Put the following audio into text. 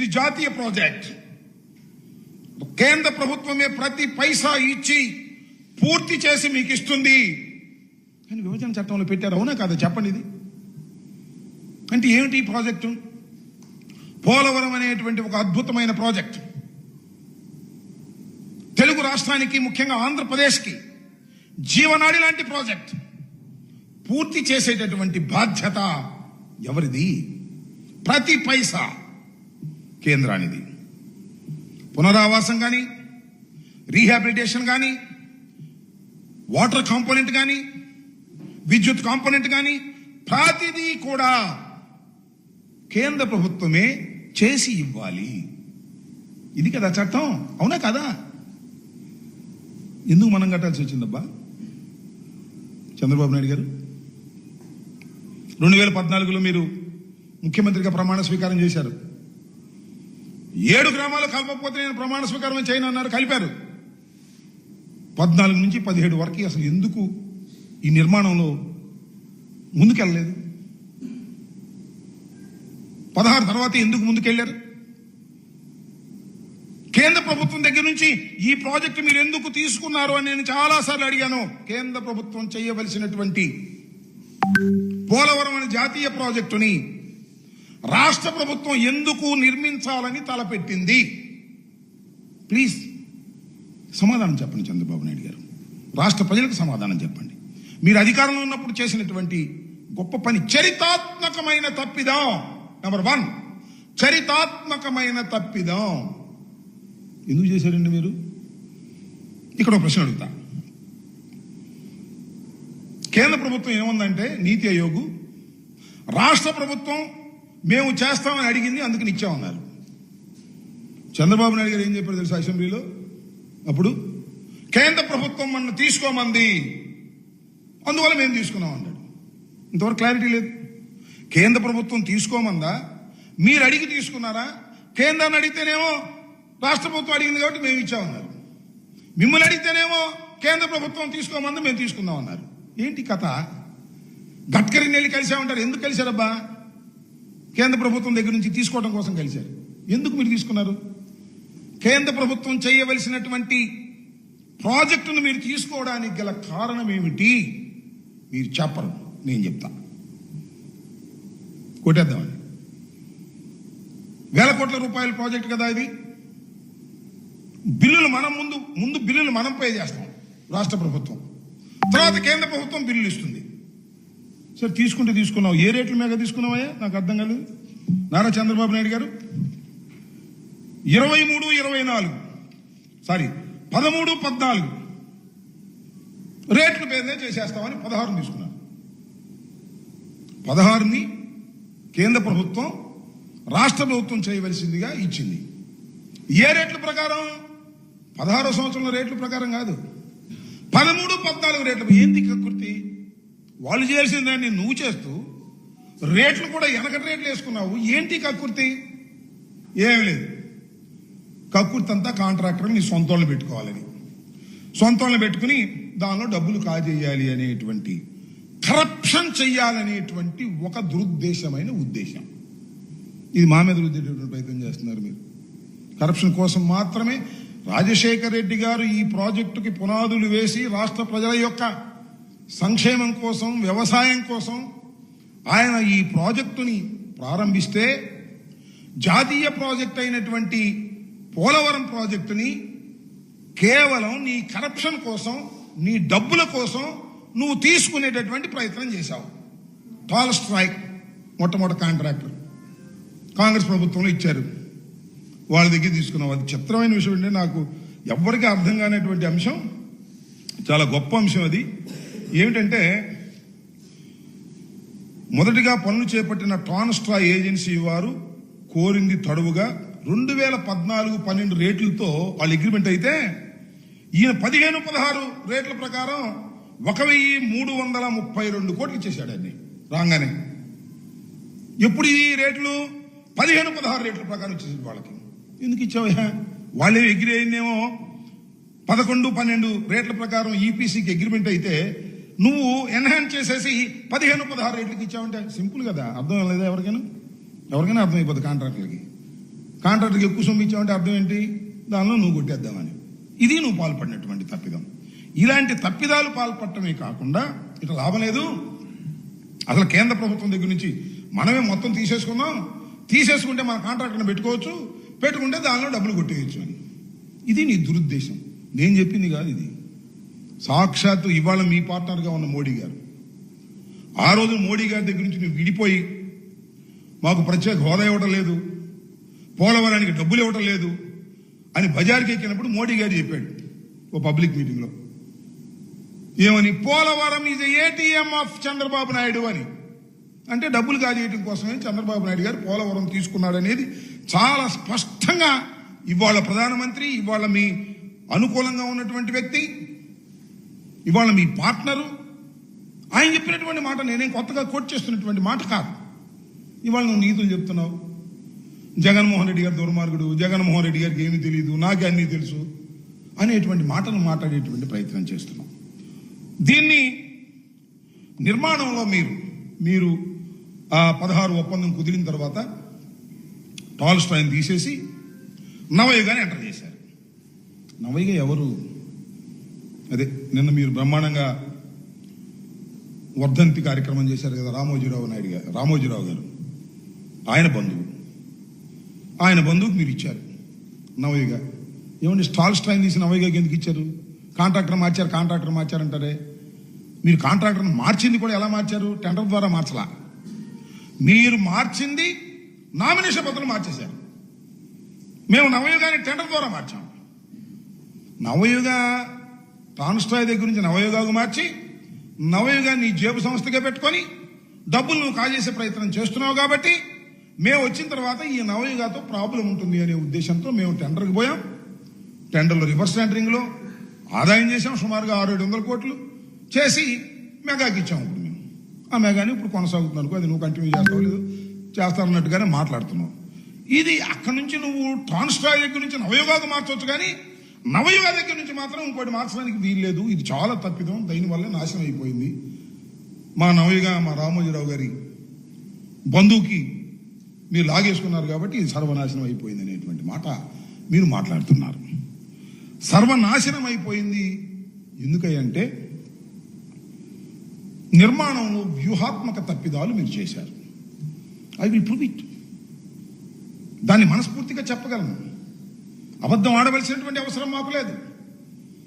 ఇది జాతీయ ప్రాజెక్ట్. కేంద్ర ప్రభుత్వమే ప్రతి పైసా ఇచ్చి పూర్తి చేసి మీకు ఇస్తుంది అని విభజన చట్టంలో పెట్టారు. అవునా కాదా? చెప్పండి ఇది. అంటే ఏమిటి ఈ ప్రాజెక్టు? పోలవరం అనేటువంటి ఒక అద్భుతమైన ప్రాజెక్ట్. తెలుగు రాష్ట్రానికి ముఖ్యంగా ఆంధ్రప్రదేశ్కి జీవనాడి లాంటి ప్రాజెక్ట్. పూర్తి చేసేటటువంటి బాధ్యత ఎవరిది? ప్రతి పైసా. కేంద్రానిది. పునరావాసం కానీ రీహాబిలిటేషన్ కానీ వాటర్ కాంపోనెంట్ కానీ విద్యుత్ కాంపోనెంట్ కానీ ప్రతిదీ కూడా కేంద్ర ప్రభుత్వమే చేసి ఇవ్వాలి. ఇది కదా చట్టం? అవునా కదా? ఎందుకు మనం కట్టాల్సి వచ్చిందబ్బా? చంద్రబాబు నాయుడు గారు రెండు వేల పద్నాలుగులో మీరు ముఖ్యమంత్రిగా ప్రమాణ స్వీకారం చేశారు. ఏడు గ్రామాలు కలపకపోతే నేను ప్రమాణ స్వీకారం చేయను అన్నారు కలిపారు. పద్నాలుగు నుంచి పదిహేడు వరకు అసలు ఎందుకు ఈ నిర్మాణంలో ముందుకెళ్ళలేదు? పదహారు తర్వాత ఎందుకు ముందుకెళ్ళారు కేంద్ర ప్రభుత్వం దగ్గర నుంచి ఈ ప్రాజెక్టు మీరు ఎందుకు తీసుకున్నారు అని నేను చాలాసార్లు అడిగాను. కేంద్ర ప్రభుత్వం చేయవలసినటువంటి పోలవరం అనే జాతీయ ప్రాజెక్టుని రాష్ట్ర ప్రభుత్వం ఎందుకు నిర్మించాలని తలపెట్టింది? ప్లీజ్ సమాధానం చెప్పండి చంద్రబాబు నాయుడు గారు. రాష్ట్ర ప్రజలకు సమాధానం చెప్పండి. మీరు అధికారంలో ఉన్నప్పుడు చేసినటువంటి గొప్ప పని చరితాత్మకమైన తప్పిదం. నెంబర్ వన్ చరితాత్మకమైన తప్పిదం. ఎందుకు చేశారండి మీరు? ఇక్కడ ఒక ప్రశ్న అడుగుతా. కేంద్ర ప్రభుత్వం ఏముందంటే నీతి ఆయోగ్ రాష్ట్ర ప్రభుత్వం మేము చేస్తామని అడిగింది అందుకని ఇచ్చామన్నారు చంద్రబాబు నాయుడు గారు ఏం చెప్పారు తెలుసు అసెంబ్లీలో? అప్పుడు కేంద్ర ప్రభుత్వం మన తీసుకోమంది. అందువల్ల మేము తీసుకున్నాం అన్నాడు ఇంతవరకు క్లారిటీ లేదు. కేంద్ర ప్రభుత్వం తీసుకోమందా? మీరు అడిగి తీసుకున్నారా? కేంద్రాన్ని అడిగితేనేమో రాష్ట్ర ప్రభుత్వం అడిగింది కాబట్టి మేము ఇచ్చామన్నారు మిమ్మల్ని అడిగితేనేమో కేంద్ర ప్రభుత్వం తీసుకోమంది మేము తీసుకుందాం అన్నారు. ఏంటి కథ? గడ్కరీని వెళ్ళి కలిసామంటారు. ఎందుకు కలిశారబ్బా? కేంద్ర ప్రభుత్వం దగ్గర నుంచి తీసుకోవడం కోసం కలిశారు. ఎందుకు మీరు తీసుకున్నారు? కేంద్ర ప్రభుత్వం చేయవలసినటువంటి ప్రాజెక్టును మీరు తీసుకోవడానికి గల కారణం ఏమిటి? మీరు చెప్పరు. నేను చెప్తా. కొట్టేద్దామని వేల కోట్ల రూపాయల ప్రాజెక్ట్ కదా ఇది? బిల్లులు మనం ముందు ముందు బిల్లులు మనం పే చేస్తాం రాష్ట్ర ప్రభుత్వం. తర్వాత కేంద్ర ప్రభుత్వం బిల్లులు ఇస్తుంది. సరే తీసుకుంటే తీసుకున్నావు. ఏ రేట్ల మీద తీసుకున్నావయ్యా? నాకు అర్థం కాలేదు. నారా చంద్రబాబు నాయుడు గారు? ఇరవై మూడు ఇరవై నాలుగు. సారీ పదమూడు పద్నాలుగు. రేట్ల పేరునే చేసేస్తామని పదహారుని తీసుకున్నాను పదహారుని కేంద్ర ప్రభుత్వం రాష్ట్ర ప్రభుత్వం చేయవలసిందిగా ఇచ్చింది. ఏ రేట్ల ప్రకారం? పదహారో సంవత్సరంలో రేట్ల ప్రకారం కాదు. పదమూడు పద్నాలుగు రేట్లు. ఏంది కకృతి వాళ్ళు చేయాల్సిన దాన్ని నువ్వు చేస్తూ రేట్లు కూడా వెనకటి రేట్లు వేసుకున్నావు. ఏంటి కక్కుర్తి? ఏమి లేదు. కక్కుర్తి అంతా కాంట్రాక్టర్ నీ సొంత వాళ్ళని పెట్టుకోవాలని. సొంత వాళ్ళని పెట్టుకుని దానిలో డబ్బులు కాజేయాలి అనేటువంటి కరప్షన్ చెయ్యాలనేటువంటి ఒక దురుద్దేశమైన ఉద్దేశం. ఇది మా మీద రుద్దేటటువంటి ప్రయత్నం చేస్తున్నారు మీరు. కరప్షన్ కోసం మాత్రమే రాజశేఖర్ రెడ్డి గారు ఈ ప్రాజెక్టుకి పునాదులు వేసి రాష్ట్ర ప్రజల యొక్క సంక్షేమం కోసం వ్యవసాయం కోసం ఆయన ఈ ప్రాజెక్టుని ప్రారంభిస్తే జాతీయ ప్రాజెక్ట్ అయినటువంటి పోలవరం ప్రాజెక్టుని కేవలం నీ కరప్షన్ కోసం నీ డబ్బుల కోసం నువ్వు తీసుకునేటటువంటి ప్రయత్నం చేశావు. టాల్ స్ట్రైక్ మొట్టమొదటి కాంట్రాక్టర్. కాంగ్రెస్ ప్రభుత్వంలో ఇచ్చారు. వాళ్ళ దగ్గర తీసుకున్నాం అది చిత్రమైన విషయం అంటే నాకు ఎవరికి అర్థం కానటువంటి అంశం. చాలా గొప్ప అంశం అది. ఏమిటంటే మొదటిగా పనులు చేపట్టిన ట్రాన్స్ట్రా ఏజెన్సీ వారు కోరింది తడువుగా రెండు వేల పద్నాలుగు పన్నెండు రేట్లతో వాళ్ళు అగ్రిమెంట్ అయితే ఈయన పదిహేను పదహారు రేట్ల ప్రకారం ఒక వెయ్యి మూడు వందల ముప్పై రెండు కోట్లు ఇచ్చేశాడు అన్ని రాగానే ఎప్పుడు ఈ రేట్లు? పదిహేను పదహారు రేట్ల ప్రకారం ఇచ్చేసాడు వాళ్ళకి. ఎందుకు ఇచ్చావయ్యా? వాళ్ళే ఎగ్రి అయిందేమో పదకొండు పన్నెండు రేట్ల ప్రకారం ఈపీసీకి అగ్రిమెంట్ అయితే నువ్వు ఎన్హాన్స్ చేసేసి పదిహేను పదహారు రేట్లకి ఇచ్చావంటే సింపుల్ కదా. అర్థం లేదా ఎవరికైనా? ఎవరికైనా అర్థమైపోతుంది కాంట్రాక్టర్కి కాంట్రాక్టర్కి ఎక్కువ సొమ్ము ఇచ్చావంటే అర్థం ఏంటి? దానిలో నువ్వు కొట్టేద్దామని. ఇది నువ్వు పాల్పడినటువంటి తప్పిదం. ఇలాంటి తప్పిదాలు పాల్పడటమే కాకుండా ఇట్లా లాభం లేదు. అసలు కేంద్ర ప్రభుత్వం దగ్గర నుంచి మనమే మొత్తం తీసేసుకుందాం. తీసేసుకుంటే మన కాంట్రాక్టర్ని పెట్టుకోవచ్చు. పెట్టుకుంటే దానిలో డబ్బులు కొట్టేయచ్చు అని. ఇది నీ దురుద్దేశం. నేను చెప్పింది కాదు ఇది. సాక్షాత్తు ఇవాళ మీ పార్ట్నర్గా ఉన్న మోడీ గారు. ఆ రోజు మోడీ గారి దగ్గర నుంచి నువ్వు విడిపోయి మాకు ప్రత్యేక హోదా ఇవ్వటం లేదు పోలవరానికి డబ్బులు ఇవ్వటం లేదు అని బజార్కి ఎక్కినప్పుడు మోడీ గారు చెప్పాడు ఓ పబ్లిక్ మీటింగ్లో. ఏమని? Polavaram is ATM of Chandrababu Naidu అని. అంటే డబ్బులు కాజేయటం కోసమే చంద్రబాబు నాయుడు గారు పోలవరం తీసుకున్నాడు అనేది చాలా స్పష్టంగా ఇవాళ ప్రధానమంత్రి ఇవాళ మీ అనుకూలంగా ఉన్నటువంటి వ్యక్తి ఇవాళ మీ పార్ట్నరు ఆయన చెప్పినటువంటి మాట నేనేం కొత్తగా కోట్ చేస్తున్నటువంటి మాట కాదు. ఇవాళ నువ్వు నీతులు చెప్తున్నావు. జగన్మోహన్ రెడ్డి గారు దుర్మార్గుడు జగన్మోహన్ రెడ్డి గారికి ఏమీ తెలియదు నాకే అన్నీ తెలుసు అనేటువంటి మాటలు మాట్లాడేటువంటి ప్రయత్నం చేస్తున్నాం. దీన్ని నిర్మాణంలో మీరు మీరు ఆ పదహారు ఒప్పందం కుదిరిన తర్వాత టాల్ స్టాయిన్ తీసేసి నవయుగాని ఎంటర్ చేశారు. నవయుగ ఎవరు? అదే నిన్న మీరు బ్రహ్మాండంగా వర్ధంతి కార్యక్రమం చేశారు కదా రామోజీరావు నాయుడు గారు రామోజీరావు గారు. ఆయన బంధువు. ఆయన బంధువుకు మీరు ఇచ్చారు. నవయుగ ఏమండి స్టాల్ స్ట్రైన్ తీసి నవయుగకి ఎందుకు ఇచ్చారు? కాంట్రాక్టర్ మార్చారు కాంట్రాక్టర్ మార్చారంటారే? మీరు కాంట్రాక్టర్ని మార్చింది కూడా ఎలా మార్చారు? టెండర్ ద్వారా మార్చలా? మీరు మార్చింది నామినేషన్ పత్రం మార్చేశారు. మేము నవయుగాన్ని టెండర్ ద్వారా మార్చాం. నవయుగ ట్రాన్స్ట్రాయ్ దగ్గర నుంచి నవయుగాకు మార్చి నవయుగాన్ని నీ జేబు సంస్థగా పెట్టుకొని డబ్బులు నువ్వు కాజేసే ప్రయత్నం చేస్తున్నావు కాబట్టి మేము వచ్చిన తర్వాత ఈ నవయుగాతో ప్రాబ్లం ఉంటుంది అనే ఉద్దేశంతో మేము టెండర్కి పోయాం. టెండర్లో రివర్స్ టెండరింగ్లో ఆదాయం చేసాం సుమారుగా ఆరు ఏడు వందల కోట్లు చేసి మెగాకి ఇచ్చాం ఇప్పుడు మేము. ఆ మెగాని ఇప్పుడు కొనసాగుతుంది అనుకో అది నువ్వు కంటిన్యూ చేస్తావు లేదు చేస్తానన్నట్టుగానే మాట్లాడుతున్నావు. ఇది అక్కడి నుంచి నువ్వు ట్రాన్స్ఫర్ దగ్గర నుంచి నవయుగాకు మార్చవచ్చు కానీ నవయుగ దగ్గర నుంచి మాత్రం ఇంకోటి మార్చడానికి వీల్లేదు. ఇది చాలా తప్పిదం. దీనివల్ల నాశనం అయిపోయింది. మా నవయుగ మా రామోజీరావు గారి బంధువుకి మీరు లాగేసుకున్నారు కాబట్టి ఇది సర్వనాశనం అయిపోయింది అనేటువంటి మాట మీరు మాట్లాడుతున్నారు. సర్వనాశనం అయిపోయింది ఎందుకంటే నిర్మాణంలో వ్యూహాత్మక తప్పిదాలు మీరు చేశారు. ఐ విల్ ప్రూవ్ ఇట్ దాన్ని మనస్ఫూర్తిగా చెప్పగలను. అబద్ధం ఆడవలసినటువంటి అవసరం మాకు లేదు.